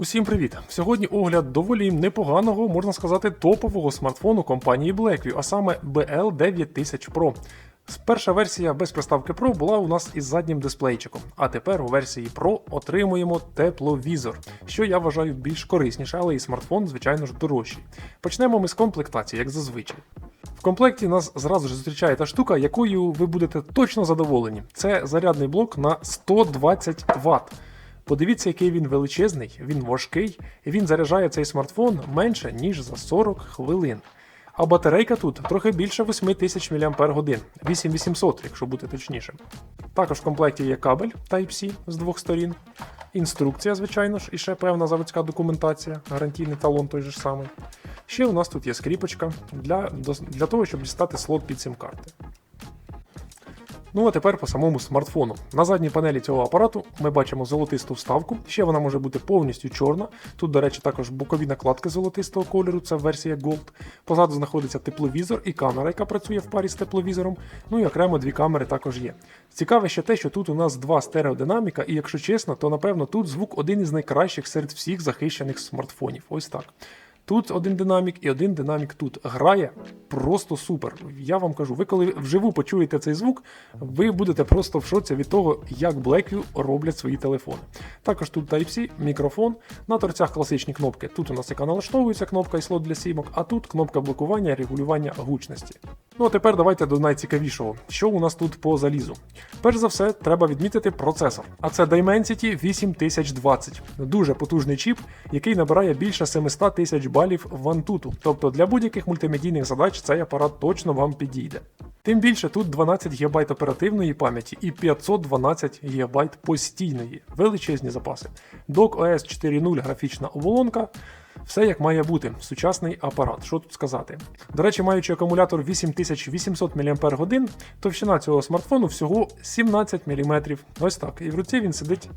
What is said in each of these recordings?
Усім привіт! Сьогодні огляд доволі непоганого, можна сказати, топового смартфону компанії Blackview, а саме BL9000 Pro. Перша версія без приставки Pro була у нас із заднім дисплейчиком, а тепер у версії Pro отримуємо тепловізор, що я вважаю більш корисніше, але і смартфон, звичайно ж, дорожчий. Почнемо ми з комплектації, як зазвичай. В комплекті нас зразу ж зустрічає та штука, якою ви будете точно задоволені. Це зарядний блок на 120 Вт. Подивіться, який він величезний, він важкий, і він заряджає цей смартфон менше, ніж за 40 хвилин. А батарейка тут трохи більше 8000 мАч, 8800, якщо бути точнішим. Також в комплекті є кабель Type-C з двох сторін, інструкція, звичайно ж, і ще певна заводська документація, гарантійний талон той же самий. Ще у нас тут є скріпочка для, для того, щоб дістати слот під сим-карти. Ну а тепер по самому смартфону. На задній панелі цього апарату ми бачимо золотисту вставку. Ще вона може бути повністю чорна. Тут, до речі, також бокові накладки золотистого кольору, це версія Gold. Позаду знаходиться тепловізор і камера, яка працює в парі з тепловізором. Ну і окремо дві камери також є. Цікаве ще те, що тут у нас два стереодинаміка, і якщо чесно, то напевно тут звук один із найкращих серед всіх захищених смартфонів. Ось так. Тут один динамік і один динамік тут грає просто супер. Я вам кажу, ви коли вживу почуєте цей звук, ви будете просто в шоці від того, як Blackview роблять свої телефони. Також тут Type-C, мікрофон, на торцях класичні кнопки. Тут у нас яка налаштовується кнопка і слот для сімок, а тут кнопка блокування регулювання гучності. Ну а тепер давайте до найцікавішого. Що у нас тут по залізу? Перш за все, треба відмітити процесор. А це Dimensity 8020. Дуже потужний чіп, який набирає більше 700 тисяч балів в Antutu. Тобто для будь-яких мультимедійних задач цей апарат точно вам підійде. Тим більше тут 12 ГБ оперативної пам'яті і 512 ГБ постійної, величезні запаси. Dock OS 4.0 графічна оболонка. Все як має бути, сучасний апарат. Що тут сказати? До речі, маючи акумулятор 8800 мАч, товщина цього смартфону всього 17 мм. Ось так. І в руці він сидить.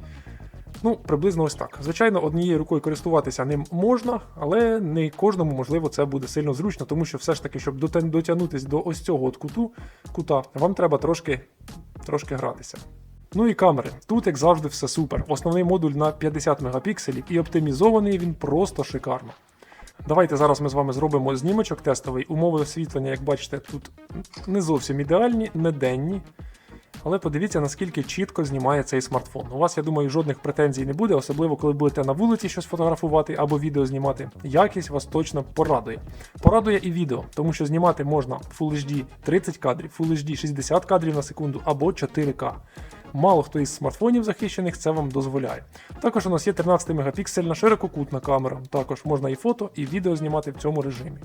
Ну, приблизно ось так. Звичайно, однією рукою користуватися ним можна, але не кожному, можливо, це буде сильно зручно, тому що все ж таки, щоб дотягнутися до ось цього от куту, кута, вам треба трошки, трошки гратися. Ну і камери. Тут, як завжди, все супер. Основний модуль на 50 мегапікселів і оптимізований він просто шикарно. Давайте зараз ми з вами зробимо знімочок тестовий. Умови освітлення, як бачите, тут не зовсім ідеальні, не денні. Але подивіться, наскільки чітко знімає цей смартфон. У вас, я думаю, жодних претензій не буде, особливо коли будете на вулиці щось фотографувати або відео знімати. Якість вас точно порадує. Порадує і відео, тому що знімати можна Full HD 30 кадрів, Full HD 60 кадрів на секунду або 4К. Мало хто із смартфонів захищених це вам дозволяє. Також у нас є 13 мегапіксельна ширококутна камера. Також можна і фото, і відео знімати в цьому режимі.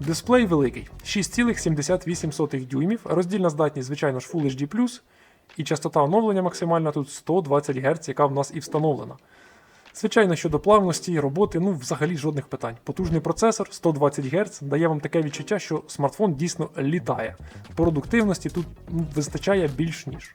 Дисплей великий 6,78 дюймів, роздільна здатність, звичайно ж, Full HD, і частота оновлення максимальна тут 120 Гц, яка в нас і встановлена. Звичайно, щодо плавності і роботи, ну взагалі жодних питань. Потужний процесор 120 Гц дає вам таке відчуття, що смартфон дійсно літає. Продуктивності тут ну, вистачає більш ніж.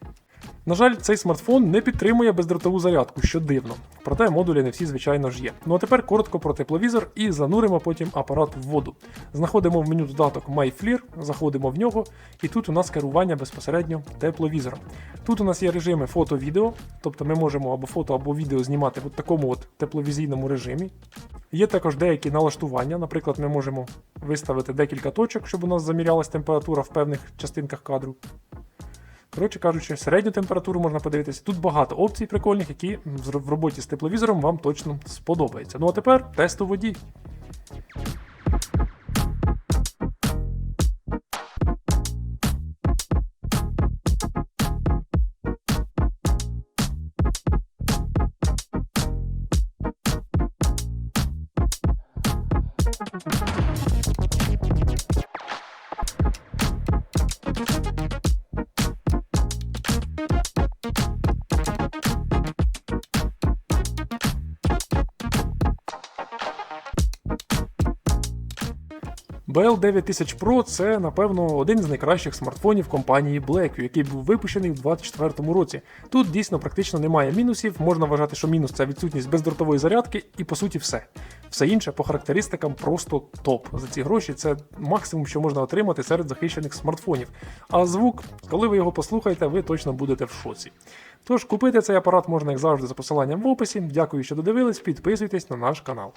На жаль, цей смартфон не підтримує бездротову зарядку, що дивно. Проте модулі не всі, звичайно ж є. Ну а тепер коротко про тепловізор і зануримо потім апарат в воду. Знаходимо в меню додаток MyFlear, заходимо в нього, і тут у нас керування безпосередньо тепловізором. Тут у нас є режими фото-відео, тобто ми можемо або фото, або відео знімати в такому от тепловізійному режимі. Є також деякі налаштування, наприклад, ми можемо виставити декілька точок, щоб у нас замірялась температура в певних частинках кадру. Коротше кажучи, середню температуру можна подивитися. Тут багато опцій прикольних, які в роботі з тепловізором вам точно сподобаються. Ну а тепер тест у воді. Thank you. BL9000 Pro це, напевно, один з найкращих смартфонів компанії Blackview, який був випущений у 2024 році. Тут дійсно практично немає мінусів, можна вважати, що мінус це відсутність бездротової зарядки, і по суті все. Все інше по характеристикам просто топ. За ці гроші це максимум, що можна отримати серед захищених смартфонів. А звук, коли ви його послухаєте, ви точно будете в шоці. Тож купити цей апарат можна, як завжди, за посиланням в описі. Дякую, що додивились. Підписуйтесь на наш канал.